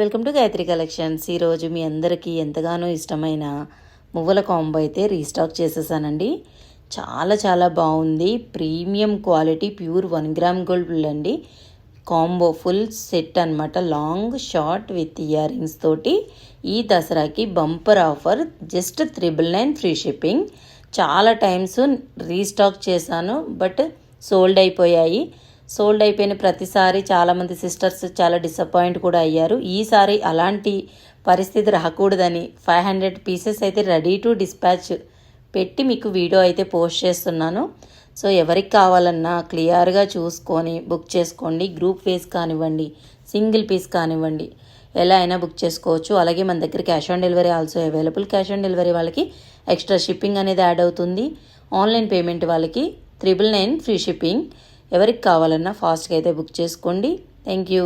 Welcome to Gayatri collections. ఈరోజు మీ అందరికీ ఎంతగానో ఇష్టమైన మువ్వల కాంబో అయితే రీస్టాక్ చేసేసానండి. చాలా చాలా బాగుంది. Premium quality pure one gram gold అండి. కాంబో ఫుల్ సెట్ అనమాట long short with earrings తోటి ఈ దసరాకి bumper offer. Just triple nine free shipping. చాలా టైమ్స్ రీస్టాక్ చేశాను బట్ సోల్డ్ అయిపోయాయి. సోల్డ్ అయిపోయిన ప్రతిసారి చాలామంది సిస్టర్స్ చాలా డిసప్పాయింట్ కూడా అయ్యారు. ఈసారి అలాంటి పరిస్థితి రాకూడదని ఫైవ్ హండ్రెడ్ పీసెస్ అయితే రెడీ టు డిస్పాచ్ పెట్టి మీకు వీడియో అయితే పోస్ట్ చేస్తున్నాను. సో ఎవరికి కావాలన్నా క్లియర్గా చూసుకొని బుక్ చేసుకోండి. గ్రూప్ ఫేస్ కానివ్వండి సింగిల్ పీస్ కానివ్వండి ఎలా అయినా బుక్ చేసుకోవచ్చు. అలాగే మన దగ్గర cash on delivery also available. Cash on delivery వాళ్ళకి ఎక్స్ట్రా షిప్పింగ్ అనేది యాడ్ అవుతుంది. ఆన్లైన్ పేమెంట్ వాళ్ళకి త్రిబుల్ నైన్ ఫ్రీ షిప్పింగ్. ఎవరికి కావాలన్నా ఫాస్ట్గా అయితే బుక్ చేసుకోండి. Thank you.